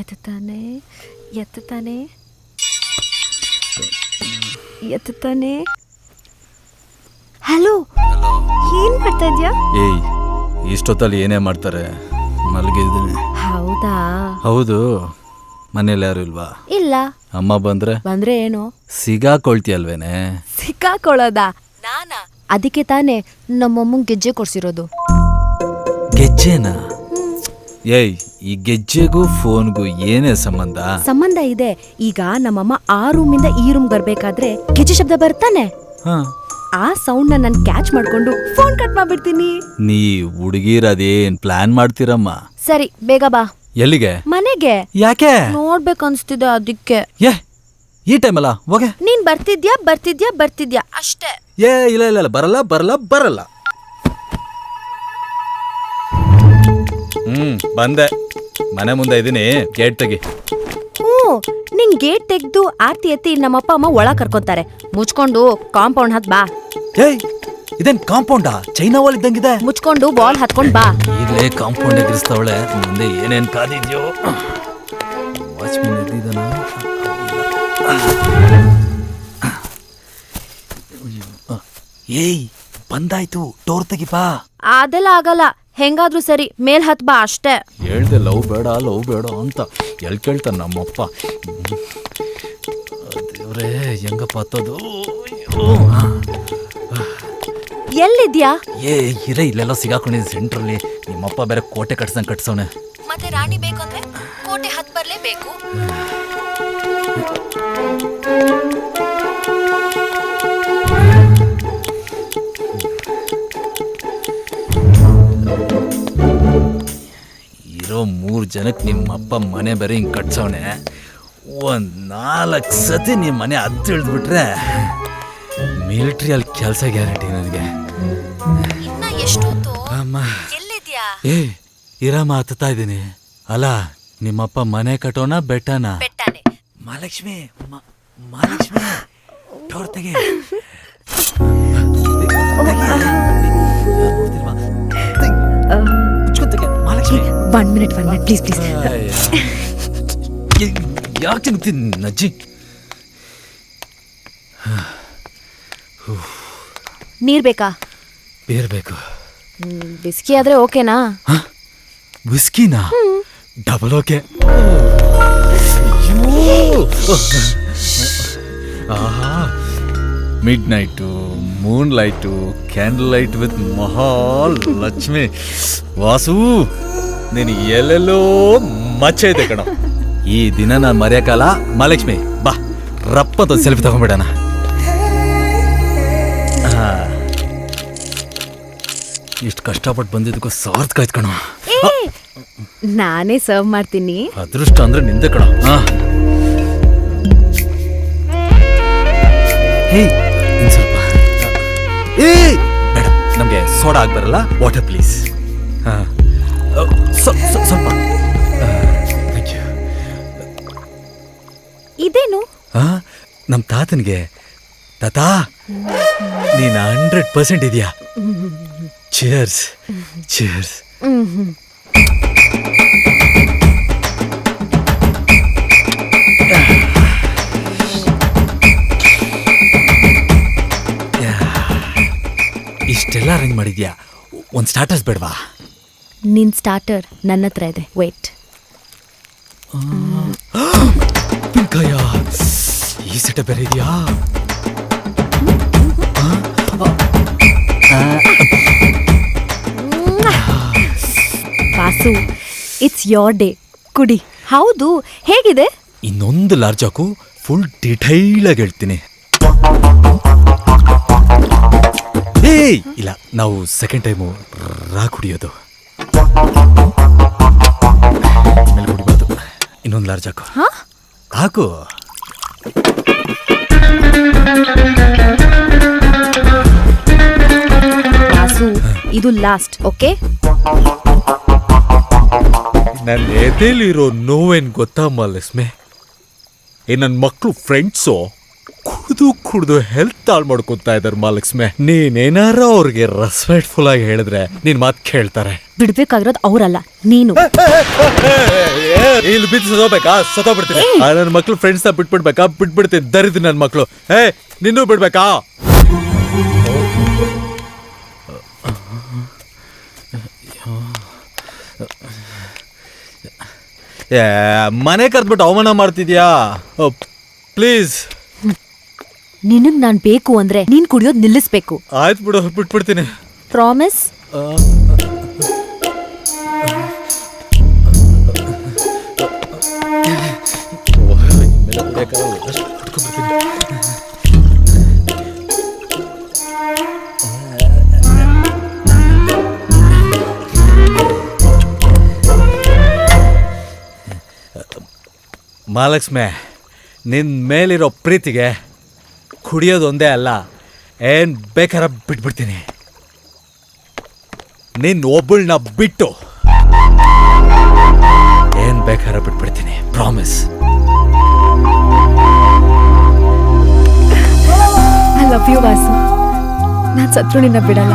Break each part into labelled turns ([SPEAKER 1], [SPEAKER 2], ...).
[SPEAKER 1] ಎತ್ತುತ್ತಾನೆ ಎತ್ತುತ್ತಾನೆ ಎತ್ತುತ್ತಾನೆ. Hello ಏನ್ ಮಾಡ್ತಾ ಇದ್ಯಾ?
[SPEAKER 2] ಏಯ್ ಇಷ್ಟೊತ್ತಲ್ಲಿ ಏನೇ ಮಾಡ್ತಾರೆ? ಮಲಗಿದ್ದೀನಿ.
[SPEAKER 1] ಹೌದಾ?
[SPEAKER 2] ಹೌದು. ಮನೇಲಿ ಯಾರು ಇಲ್ವಾ?
[SPEAKER 1] ಇಲ್ಲ.
[SPEAKER 2] ಅಮ್ಮ ಬಂದ್ರೆ?
[SPEAKER 1] ಬಂದ್ರೆ ಏನು?
[SPEAKER 2] ಸಿಗಾಕೊಳ್ತೀಯಲ್ವೇನೆ?
[SPEAKER 1] ಸಿಕ್ಕಾಕೊಳ್ಳೋದ ನಾನಾ? ಅದಕ್ಕೆ ತಾನೇ ನಮ್ಮಮ್ಮ ಗೆಜ್ಜೆ ಕೊಡ್ಸಿರೋದು.
[SPEAKER 2] ಗೆಜ್ಜೆನಾ? ಏಯ್ ಈ ಗೆಜ್ಜೆಗೂ ಫೋನ್ಗೂ ಏನೇ ಸಂಬಂಧ?
[SPEAKER 1] ಸಂಬಂಧ ಇದೆ. ಈಗ ನಮ್ಮಮ್ಮ ಆ ರೂಮಿಂದ ಈ ರೂಮ್ ಬರ್ಬೇಕಾದ್ರೆ ಗೆಜ್ಜೆ ಶಬ್ದ ಬರ್ತಾನೆ.
[SPEAKER 2] ಹಾ.
[SPEAKER 1] ಆ ಸೌಂಡ್ ನಾನು ಕ್ಯಾಚ್ ಮಾಡ್ಕೊಂಡು ಫೋನ್ ಕಟ್ ಮಾಡ್ಬಿಡ್ತೀನಿ.
[SPEAKER 2] ನೀ ಹುಡುಗಿರ ಅದೇನ್ ಪ್ಲಾನ್ ಮಾಡ್ತೀರಮ್ಮ?
[SPEAKER 1] ಸರಿ ಬೇಗ ಬಾ.
[SPEAKER 2] ಎಲ್ಲಿಗೆ?
[SPEAKER 1] ಮನೆಗೆ.
[SPEAKER 2] ಯಾಕೆ?
[SPEAKER 1] ನೋಡ್ಬೇಕು ಅನ್ಸ್ತಿದೆ ಅದಕ್ಕೆ.
[SPEAKER 2] ಏ ಈ ಟೈಮಲ್ಲ ಹೋಗೆ.
[SPEAKER 1] ನೀನ್ ಬರ್ತಿದ್ಯಾ ಬರ್ತಿದ್ಯಾ ಬರ್ತಿದ್ಯಾ? ಅಷ್ಟೇ.
[SPEAKER 2] ಏ ಇಲ್ಲ ಇಲ್ಲ ಇಲ್ಲ ಬರಲ್ಲ ಬರಲ್ಲ ಬರಲ್ಲ. ಹ್ಮ್ ಬಂದೆ. ಮನೆ ಮುಂದೆ ಇದೀನಿ. ಗೇಟ್ ತೆಗಿ.
[SPEAKER 1] ಹ್ಞೂ ನಿನ್ ಗೇಟ್ ತೆಗ್ದು ಆರ್ತಿ ಎತ್ತಿ ನಮ್ಮಪ್ಪ ಅಮ್ಮ ಒಳ ಕರ್ಕೊತಾರೆ. ಮುಚ್ಕೊಂಡು ಕಾಂಪೌಂಡ್ ಹತ್ ಬಾ.
[SPEAKER 2] ಏಯ್ ಇದೇನ್ ಕಾಂಪೌಂಡಾ? China wall ಇದ್ದಂಗಿದೆ.
[SPEAKER 1] ಮುಚ್ಕೊಂಡು ಬಾಲ್ ಹತ್ಕೊಂಡ್ ಬಾ.
[SPEAKER 2] ಈಗಲೇ ಕಾಂಪೌಂಡ್ ಎದುರಿಸ್ತಾವಳೆ. ಮುಂದೆ ಏನೇನ್ ಕಾದಿದ್ಯೋ ವಾಚ್ಮನ್ ಇದ್ದಿದ್ದಾನ ಏಯ್ ಬಂದಾಯ್ತು. ಡೋರ್ ತೆಗಿಪಾ
[SPEAKER 1] ಅದೆಲ್ಲ ಆಗಲ್ಲ. ಹೆಂಗಾದ್ರೂ ಸರಿ ಮೇಲ್ ಹತ್ ಬಾ ಅಷ್ಟೇ.
[SPEAKER 2] ಹೇಳ್ದೆ ಲವ್ ಬೇಡ ಲವ್ ಬೇಡ ಅಂತ ಎಲ್ ಕೇಳ್ತಾನ ನಮ್ಮಪ್ಪ. ದೇವ್ರೇ ಹೆಂಗಪ್ಪ ಹತ್ತೋದು.
[SPEAKER 1] ಎಲ್ಲಿದ್ಯಾ?
[SPEAKER 2] ಏ ಇರೇ ಇಲ್ಲೆಲ್ಲ ಸಿಗಾಕೊಂಡಿದ್ದೀನಿ ಸೆಂಟ್ರಲ್ಲಿ. ನಿಮ್ಮಪ್ಪ ಬೇರೆ ಕೋಟೆ ಕಟ್ಸಂಗ್ ಕಟ್ಸೋಣ
[SPEAKER 1] ಮತ್ತೆ ರಾಣಿ ಬೇಕಂದ್ರೆ ಕೋಟೆ ಹತ್ ಬರ್ಲೇಬೇಕು.
[SPEAKER 2] ಇರೋ ಮೂರು ಜನಕ್ಕೆ ನಿಮ್ಮಪ್ಪ ಮನೆ ಬೇರೆ ಹಿಂಗೆ ಕಟ್ಸೋಣೆ ಒಂದು ನಾಲ್ಕು ಸತಿ ನಿಮ್ಮ ಮನೆ ಹತ್ತು ಇಳಿದ್ಬಿಟ್ರೆ ಮಿಲಿಟ್ರಿಯಲ್ಲಿ ಕೆಲಸ ಗ್ಯಾರಂಟಿ ನನಗೆ. ಅಮ್ಮ. ಏ ಇರಮ್ಮ ಹತ್ತಾ ಇದ್ದೀನಿ. ಅಲ್ಲ ನಿಮ್ಮಪ್ಪ ಮನೆ ಕಟ್ಟೋಣ ಬೆಟ್ಟನ? ಮಹಾಲಕ್ಷ್ಮಿ ಮಹಾಲಕ್ಷ್ಮಿ ತೆಗೆ. Mahalakshmi
[SPEAKER 1] one minute one minute please please
[SPEAKER 2] ಯಾಕೆ ತಿಂತೀನಿ ಅಜ್ಜಿ
[SPEAKER 1] ನೀರ್ ಬೇಕಾ
[SPEAKER 2] ಬೇರ್ಬೇಕು
[SPEAKER 1] ಬಿಸ್ಕಿ ಆದ್ರೆ ಓಕೆನಾ
[SPEAKER 2] ವಿಸ್ಕಿನಾ double okay midnight moonlight candle light with Mahalakshmi Vasu ನೀನು ಎಲ್ಲೆಲ್ಲೋ ಮಚ್ಚ ಇದೆ ಕಣ. ಈ ದಿನ ನಾನು ಮರೆಯಕ್ಕಾಲ ಮಹಾಲಕ್ಷ್ಮಿ ಬಾ. ರಪ್ಪದ ಸೆಲ್ಫಿ ತಗೊಂಡ್ಬಿಡೋಣ. ಇಷ್ಟು ಕಷ್ಟಪಟ್ಟು ಬಂದಿದ್ದಕ್ಕೂ ಸಾರ್ಥಕ ಆಯ್ತು ಕಣ
[SPEAKER 1] ನಾನೇ ಸರ್ವ್ ಮಾಡ್ತೀನಿ.
[SPEAKER 2] ಅದೃಷ್ಟ ಅಂದ್ರೆ ನಿಂದೆ ಕಣ. ಸ್ವಲ್ಪ. ಏ ನಮಗೆ ಸೋಡಾ ಆಗ್ಬರಲ್ಲ ವಾಟರ್ ಪ್ಲೀಸ್ ಹಾ. ಸ್ವಲ್ಪ. ಥ್ಯಾಂಕ್ ಯು
[SPEAKER 1] ಇದೇನು?
[SPEAKER 2] ನಮ್ ನಮ್ಮ ತಾತನಿಗೆ. ತಾತ ನೀನು ಹಂಡ್ರೆಡ್ ಪರ್ಸೆಂಟ್ ಇದೆಯಾ?
[SPEAKER 1] ಚೇರ್ಸ್ ಚೇರ್ಸ್
[SPEAKER 2] ಇಷ್ಟೆಲ್ಲ ಅರೇಂಜ್ ಮಾಡಿದ್ಯಾ? ಒಂದು ಸ್ಟಾರ್ಟರ್ಸ್ ಬೇಡವಾ?
[SPEAKER 1] ನಿನ್ ಸ್ಟಾರ್ಟರ್ ನನ್ನ ಹತ್ರ ಇದೆ. ವೇಟ್
[SPEAKER 2] ಪಿಂಕಯ್ಯ ಈ ಸೆಟ ಬೇರೆ ಇದೆಯಾ?
[SPEAKER 1] ವಾಸು ಇಟ್ಸ್ ಯೋರ್ ಡೇ ಕುಡಿ. ಹೌದು ಹೇಗಿದೆ?
[SPEAKER 2] ಇನ್ನೊಂದು ಲಾರ್ಜ್ ಹಾಕು ಫುಲ್ ಡಿಟೈಲ್ ಆಗಿ ಹೇಳ್ತೀನಿ. ಏಯ್ ಇಲ್ಲ ನಾವು ಸೆಕೆಂಡ್ ಟೈಮು ರಾ ಕುಡಿಯೋದು. ಆಮೇಲೆ ಕುಡಿಬಾರ್ದು ಇನ್ನೊಂದು ಲಾರ್ಜ್ ಹಾಕು.
[SPEAKER 1] ಹಾ?
[SPEAKER 2] ಹಾಕು.
[SPEAKER 1] ವಾಸು ಇದು ಲಾಸ್ಟ್ ಓಕೆ?
[SPEAKER 2] ನನ್ನ ಎದೆಲಿರೋ ನೋವೇನು ಗೊತ್ತಾ ಲಕ್ಷ್ಮಿ ಏ ನನ್ನ ಮಕ್ಕಳು ಫ್ರೆಂಡ್ಸು ಕುಡ್ದು ಕುಡ್ದು ಹೆಲ್ತ್ ಹಾಳು ಮಾಡ್ಕೊತಾ ಇದಾರೆ ಮಹಾಲಕ್ಷ್ಮಿ. ನೀನೇನಾರ ಅವ್ರಿಗೆ ರೆಸ್ಪೆಕ್ಟ್ಫುಲ್ ಆಗಿ ಹೇಳಿದ್ರೆ ನಿನ್ ಮಾತ್ ಕೇಳ್ತಾರೆ.
[SPEAKER 1] ಬಿಡ್ಬೇಕಾಗಿರೋದು ಅವ್ರಲ್ಲ ನೀನು.
[SPEAKER 2] ಇಲ್ಲಿ ಬಿದ್ದು ಸದೋಬೇಕಾ ಸತ್ತೋಗ್ಬಿಡ್ತೀನಿ. ನನ್ನ ನನ್ ಮಕ್ಳು ಫ್ರೆಂಡ್ಸ್ನ ಬಿಟ್ಬಿಡ್ಬೇಕಾ? ಬಿಟ್ಬಿಡ್ತೀನಿ ದರಿದ್ರಿ ನನ್ನ ಮಕ್ಳು. ಏ ನಿನ್ನೂ ಬಿಡ್ಬೇಕಾ? ಏ ಮನೆ ಕರ್ದ್ಬಿಟ್ಟು ಅವಮಾನ ಮಾಡ್ತಿದ್ಯಾ? ಪ್ಲೀಸ್
[SPEAKER 1] ನಿನಗ್ ನಾನ್ ಬೇಕು ಅಂದ್ರೆ ನೀನ್ ಕುಡಿಯೋದ್ ನಿಲ್ಲಿಸ್ಬೇಕು
[SPEAKER 2] ಆಯ್ತು ಬಿಡು ಬಿಟ್ಬಿಡ್ತೀನಿ
[SPEAKER 1] ಪ್ರಾಮಿಸ್
[SPEAKER 2] ಮಹಾಲಕ್ಷ್ಮಿ ನಿನ್ ಮೇಲಿರೋ ಪ್ರೀತಿಗೆ ಕುಡಿಯೋದು ಒಂದೇ ಅಲ್ಲ ಏನ್ ಬೇಕಾರ ಬಿಟ್ಬಿಡ್ತೀನಿ. ನಿನ್ನ ಒಬ್ಬಳನ್ನ ಬಿಟ್ಟು ಏನ್ ಬೇಕಾರ ಬಿಟ್ಬಿಡ್ತೀನಿ promise
[SPEAKER 3] I love you Vasu ನಾನು ಸತ್ರು ನಿನ್ನ ಬಿಡಲ್ಲ.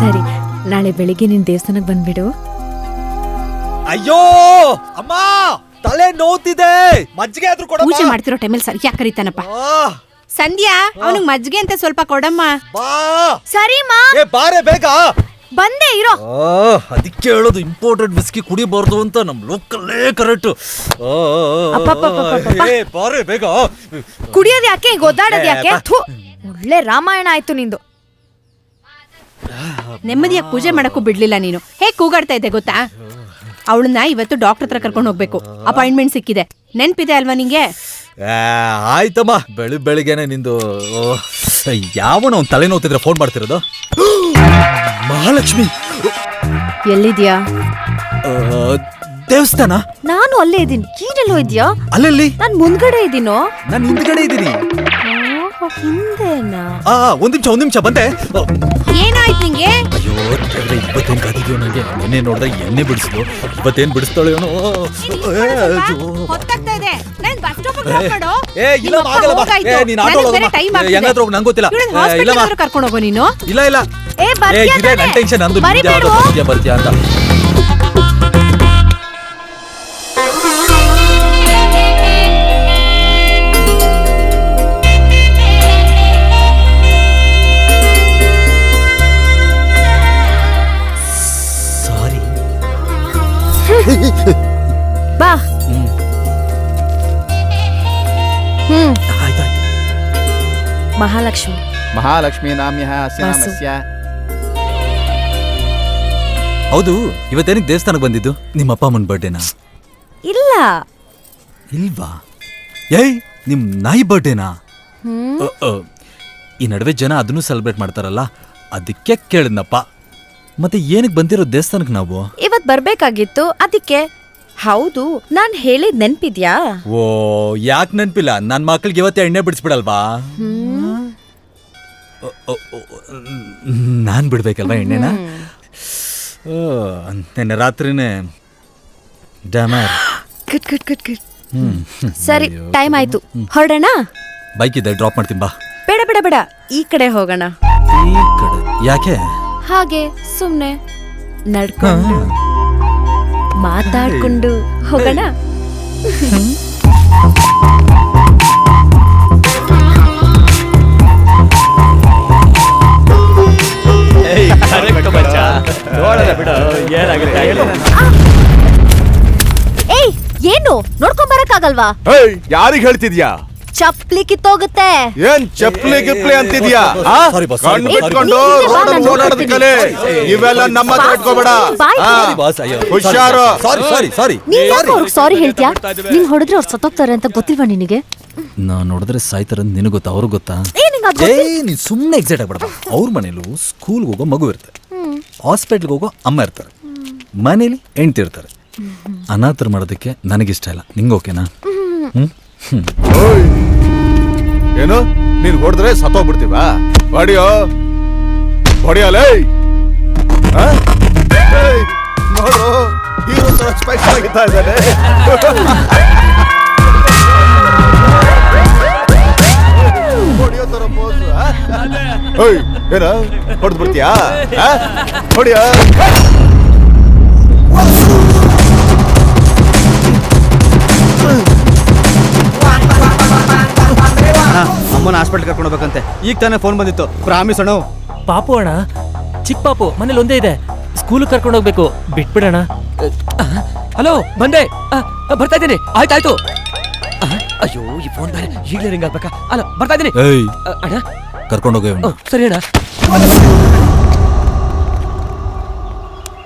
[SPEAKER 3] ಸರಿ ನಾಳೆ ಬೆಳಿಗ್ಗೆ ನಿನ್ನ ದೇವಸ್ಥಾನಕ್ಕೆ ಬಂದ್ಬಿಡು.
[SPEAKER 2] ಅಯ್ಯೋ ಅಮ್ಮ! ತಲೆ ನೋತಿದೆ. ಮಜ್ಜಿಗೆ ಆದ್ರೂ ಕೊಡ
[SPEAKER 4] ಪೂಜೆ ಮಾಡ್ತಿರೋ ಟೈಮಲ್ಲಿ ಸರಿಯಾಗಿ ಕರೀತಾನಪ್ಪ. ಸಂಧ್ಯಾ ಅವನಿಗೆ ಮಜ್ಜಿಗೆ ಅಂತ ಸ್ವಲ್ಪ ಕೊಡಮ್ಮ.
[SPEAKER 2] ಬಾ.
[SPEAKER 1] ಸರಿ ಮಾ
[SPEAKER 2] ಏ ಬಾರೆ ಬೇಗ.
[SPEAKER 1] ಬಂದೆ ಇರೋ.
[SPEAKER 2] ಅದಕ್ಕೆ ಹೇಳೋದು ಇಂಪೋರ್ಟೆಡ್ ವಿಸ್ಕಿ ಕುಡಿಬಾರ್ದು ಅಂತ ನಮ್ಮ ಲೋಕಲ್ಲೇ ಕರೆಕ್ಟ್. ಏ ಬಾರೆ ಬೇಗ.
[SPEAKER 1] ಕುಡಿಯೋದು ಯಾಕೆ? ಒದ್ದಾಡೋದ್ ಯಾಕೆ? ಥು, ಒಳ್ಳೆ ರಾಮಾಯಣ ಆಯ್ತು ನಿಂದು.
[SPEAKER 4] ನೆಮ್ಮದಿಯಾಗಿ ಪೂಜೆ ಮಾಡಕ್ಕೂ ಬಿಡ್ಲಿಲ್ಲ ನೀನು. ಹೇಗ್ ಕೂಗಾಡ್ತಾ ಇದ್ದೆ ಗೊತ್ತಾ? ಅವಳನ್ನ ಇವತ್ತು ಡಾಕ್ಟರ್ ಹತ್ರ ಕರ್ಕೊಂಡು ಹೋಗ್ಬೇಕು. ಅಪಾಯಿಂಟ್ಮೆಂಟ್ ಸಿಕ್ಕಿದೆ. ನೆನ್ಪಿದೆ ಅಲ್ವಾ ನಿಂಗೆ?
[SPEAKER 2] ಆ, ಆಯ್ತಮ್ಮ. ಬೆಳಿ ಬೆಳಿಗ್ಗೆನೆ ನಿಂದು ಓ, ಯಾವನ ಒಂದ್ ತಲೆ ನೋತಿದ್ರೆ ಫೋನ್ ಮಾಡ್ತಿರೋದು? ಮಹಾಲಕ್ಷ್ಮಿ.
[SPEAKER 1] ಎಲ್ಲಿದ್ಯಾ?
[SPEAKER 2] ಆ, ದೇವಸ್ಥಾನ?
[SPEAKER 1] ನಾನು ಅಲ್ಲೇ ಇದ್ದೀನಿ. ನೀನೆಲ್ಲೋ ಇದ್ಯಾ
[SPEAKER 2] ಅಲ್ಲಲ್ಲಿ.
[SPEAKER 1] ನಾನ್ ಮುಂದ್ಗಡೆ ಇದ್ದೀನೋ?
[SPEAKER 2] ನಾನು ಹಿಂದ್ಗಡೆ ಇದ್ದೀನಿ.
[SPEAKER 1] ಹಿಂದೆನಾ?
[SPEAKER 2] ಆ ಒಂದ್ ನಿಮಿಷ ಒಂದ್ ನಿಮಿಷ ಬಂದೆ.
[SPEAKER 4] ಏನಾಯ್ತು ನಿಂಗೆ?
[SPEAKER 2] ದೇವ್ರೆ, ಇವತ್ತೇನ್ ಕಾದಿದ್ಯೋ ನಂಗೆ? ನಿನ್ನೆ ನೋಡ್ದೆ ಎಣ್ಣೆ ಬಿಡಿಸ್ಲು ಇವತ್ತೇನ್ ಬಿಡಿಸ್ತಾಳೆ ಏನೋ?
[SPEAKER 4] ಹೊತ್ತಾಗ್ತಾ ಇದೆ. ನನ್ ಬಸ್ ಸ್ಟಾಪ್ ಮಾಡು?
[SPEAKER 2] ಏ, ಇಲ್ಲ, ಆಗಲ್ಲ ಬಾ. ಏ, ನೀನ್ ಆಟೋ ಹೋಗಮ್ಮ. ಹೆಂಗಾದ್ರೂ ಹೋಗು, ನಂಗ್ ಗೊತ್ತಿಲ್ಲ. ಇಲ್ಲ,
[SPEAKER 4] ಕರ್ಕೊಂಡು ಹೋಗೋ ನೀನು?
[SPEAKER 2] ಇಲ್ಲ ಇಲ್ಲ
[SPEAKER 1] ಏ, ಬರ್ತೀಯ
[SPEAKER 2] ಇದೇ
[SPEAKER 1] ತಾನೇ?
[SPEAKER 2] ಟೆನ್ಷನ್ ನಂದು ಬರ್ತೀಯಾ ಅಂತ.
[SPEAKER 1] ಮಹಾಲಕ್ಷ್ಮಿ.
[SPEAKER 5] ಮಹಾಲಕ್ಷ್ಮೀ ನಾಮ್ಯ ಅಸ್ಯ
[SPEAKER 1] ವಾಸು.
[SPEAKER 5] ನಾಮಸ್ಯ
[SPEAKER 2] ಹೌದು ಇವತ್ತೇನಕ್ಕೆ ದೇವಸ್ಥಾನಕ್ಕೆ ಬಂದಿದ್ದು? ನಿಮ್ಮ ಅಪ್ಪ ಅಮ್ಮನ ಬರ್ಡೇನಾ
[SPEAKER 1] ಇಲ್ಲ.
[SPEAKER 2] ಇಲ್ವಾ? ಏಯ್ ನಿಮ್ಮ ನಾಯಿ ಬರ್ಡೇನಾ ಅ, ಅ, ಈ ನಡುವೆ ಜನ ಅದನ್ನು ಸೆಲೆಬ್ರೇಟ್ ಮಾಡ್ತಾರಲ್ಲ ಅದಕ್ಕೆ ಕೇಳಿದ್ನಪ್ಪ. ಮತ್ತೆ ಏನಕ್ಕೆ ಬಂದಿರೋ ದೇವಸ್ಥಾನಕ್ಕೆ ನಾವು?
[SPEAKER 1] ಇವತ್ತು ಬರ್ಬೇಕಾಗಿತ್ತು ಅದಕ್ಕೆ ಹೌದು ನಾನ್ ಹೇಳಿದ್ ನೆನ್ಪಿದ್ಯಾ?
[SPEAKER 2] ಓ ಯಾಕೆ ನೆನ್ಪಿಲ್ಲ? ನನ್ನ ಮಕ್ಳಿಗೆ ಇವತ್ತೆ ಎಣ್ಣೆ ಬಿಡಿಸ್ಬಿಡಲ್ವಾ? ನಾನು ಬಿಡ್ಬೇಕಲ್ವಾ ಎಣ್ಣೆನ? ಓ, ನೆನ್ನೆ ರಾತ್ರಿನೇ ಡ್ಯಾಮರ್
[SPEAKER 3] ಕಟ್ ಕಟ್ ಕಟ್
[SPEAKER 2] ಕಟ್
[SPEAKER 1] ಸರಿ ಟೈಮ್ ಆಯ್ತು. ಹೊರಡೋಣ?
[SPEAKER 2] ಬೈಕ್ ಇದೆ ಡ್ರಾಪ್ ಮಾಡ್ತೀನಿ ಬಾ.
[SPEAKER 1] ಬೇಡ ಬೇಡ ಬೇಡ. ಈ ಕಡೆ ಹೋಗೋಣ.
[SPEAKER 2] ಈ ಕಡೆ. ಯಾಕೆ?
[SPEAKER 1] ಹಾಗೆ ಸುಮ್ಮನೆ ನಡ್ಕೊಂಡು ಮಾತಾಡ್ಕೊಂಡು ಹೋಗೋಣ. ಏಯ್. ಏನು? ನೋಡ್ಕೊಂಡ್ ಬರಕ್ಕಾಗಲ್ವಾ?
[SPEAKER 5] ಆಗಲ್ವಾ ಯಾರಿಗ್ ಹೇಳ್ತಿದ್ಯಾ?
[SPEAKER 1] ಚಪ್ಲಿ ಕಿತ್ತೋಗುತ್ತೆ
[SPEAKER 5] ಏನ್ ಚಪ್ಲಿ ಗಿಪ್ಲಿ ಅಂತಿದ್ಯಾ ಆ?
[SPEAKER 2] Sorry boss, sorry
[SPEAKER 5] ಕಣ್ಣ್
[SPEAKER 2] boss,
[SPEAKER 5] ಬಿಟ್ಕೊಂಡು
[SPEAKER 1] sorry boss.
[SPEAKER 5] ರೋಡಲ್ಲಿ
[SPEAKER 1] ನಾನು
[SPEAKER 5] ಓಡಾಡೋದ್ ಕಲೆ. ಇವೆಲ್ಲ ನಮ್ಮ ಹತ್ರ ಇಟ್ಕೋಬೇಡ
[SPEAKER 1] ಬಾಯ್
[SPEAKER 5] ಆ, ಹುಷಾರು.
[SPEAKER 2] ಸಾರಿ ಸಾರಿ ಸಾರಿ.
[SPEAKER 1] ನೀನ್ ಯಾಕೆ ಅವ್ರಿಗೆ ಸಾರಿ ಹೇಳ್ತೀಯಾ? ನೀನ್ ಹೊಡೆದ್ರೆ ಅವ್ರು ಸತ್ತೋಗ್ತಾರೆ ಅಂತ ಗೊತ್ತಿಲ್ವಾ ನಿನಗೆ?
[SPEAKER 2] ನಾನು ನೋಡಿದ್ರೆ ಸಾಯ್ತಾರ ನಿನಗೆ ಗೊತ್ತಾ ಅವ್ರಿಗೆ ಗೊತ್ತಾ?
[SPEAKER 1] ಏ
[SPEAKER 2] ನೀನ್ ಸುಮ್ಮನೆ ಎಕ್ಸೈಟ್ ಆಗ್ಬಿಡ ಅವ್ರ ಮನೇಲೂ ಸ್ಕೂಲ್ಗೆ ಹೋಗೋ ಮಗು ಇರ್ತಾರೆ ಹಾಸ್ಪಿಟ್ಲ್ಗೆ ಹೋಗೋ ಅಮ್ಮ ಇರ್ತಾರೆ. ಮನೇಲಿ ಹೆಂಡ್ತಿ ಇರ್ತಾರೆ. ಅನಾಥರು ಮಾಡೋದಕ್ಕೆ ನನಗಿಷ್ಟ ಇಲ್ಲ. ನಿಂಗೆ ಓಕೆನಾ ಹ್ಮ್?
[SPEAKER 5] ಓಯ್! ಏನು? ನೀನ್ ಹೊಡೆದ್ರೆ ಸತ್ತೋಗ್ಬಿಡ್ತೀವ? ಹೊಡಿಯೋ. ಹೊಡಿಯಲೇ ನೋಡು ಹೀರೋ ತರ ಸ್ಪೈಕ್ ಆಗಿತ್ತಾ ಇದ್ದಾನೆ. ಹೊಡಿಯೋ ತರ pose, ಆ? ಓಯ್ ಏನ? ಹೊಡೆದ್ಬಿಡ್ತೀಯಾ? ಆ? ಹೊಡಿಯೋ.
[SPEAKER 6] ಅಮ್ಮನ ಹಾಸ್ಪಿಟಲ್ ಕರ್ಕೊಂಡು ಹೋಗ್ಬೇಕಂತೆ ಈಗ ತಾನೇ ಫೋನ್ ಬಂದಿತ್ತು. ಪ್ರಾಮಿಸ್ ಅಣ್ಣ.
[SPEAKER 7] ಪಾಪು ಅಣ್ಣ. ಚಿಕ್ಕ ಪಾಪು ಮನೇಲಿ ಒಂದೇ ಇದೆ. ಸ್ಕೂಲ್ ಕರ್ಕೊಂಡು ಹೋಗ್ಬೇಕು ಬಿಟ್ಬಿಡೋಣ. ಹಲೋ ಬಂದೆ. ಬರ್ತಾ ಇದ್ದೀನಿ. ಆಯ್ತಾಯ್ತು ಅಯ್ಯೋ ಈ ಫೋನ್ ಬೇರೆ ಈಗಲೇ ರಿಂಗ್ ಆಗ್ಬೇಕಾ? ಅಲ್ಲ ಬರ್ತಾ ಇದ್ದೀನಿ. ಅಣ್ಣ.
[SPEAKER 2] ಕರ್ಕೊಂಡು
[SPEAKER 7] ಹೋಗಿ ಸರಿ ಅಣ್ಣ.